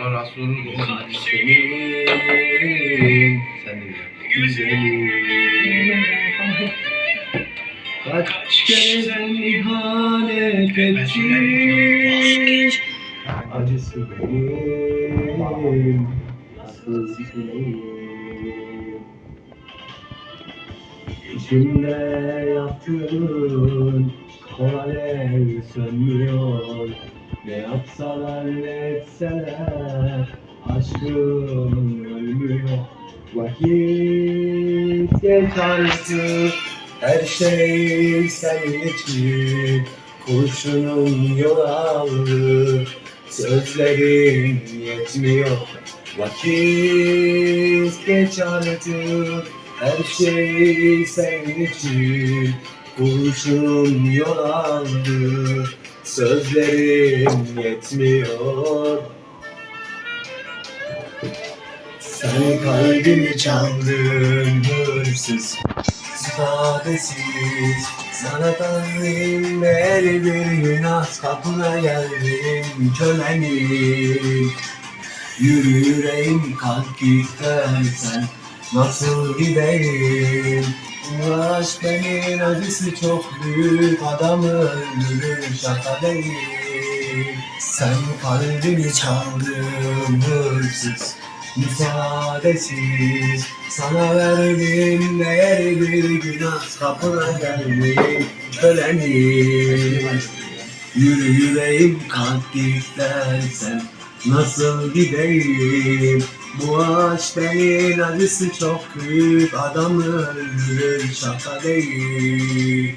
Allah Resulü Senin güzelim Kaç kere sen ihanet ettin? Acısı benim Nasıl sileyim İçimde yaktığın Kor alev sönmüyor Ne yapsalar ne etseler Aşkım ölmüyor Vakit geç artık Her şey senin için Kurşunum yol aldı. Sözlerim yetmiyor Vakit geç artık Her şey senin için Kurşunum yol aldı Sözlerim yetmiyor. Sen kalbimi çaldın hırsız ifadesiz Sana tanrım değerli bir günah Kapına geldim kölenim Yürü yüreğim kalk git dersen Nasıl gideyim Aşk benim acısı çok büyük Adamı öldürür şaka değil. Sen kalbimi çaldın hırsız Müsaadesiz. Sana verdim değerli bir günah Kapına geldim kölenim Yürü yüreğim git dersen Nasıl gideyim? Bu aşk benim acısı çok büyük. Adamı öldürür şaka değil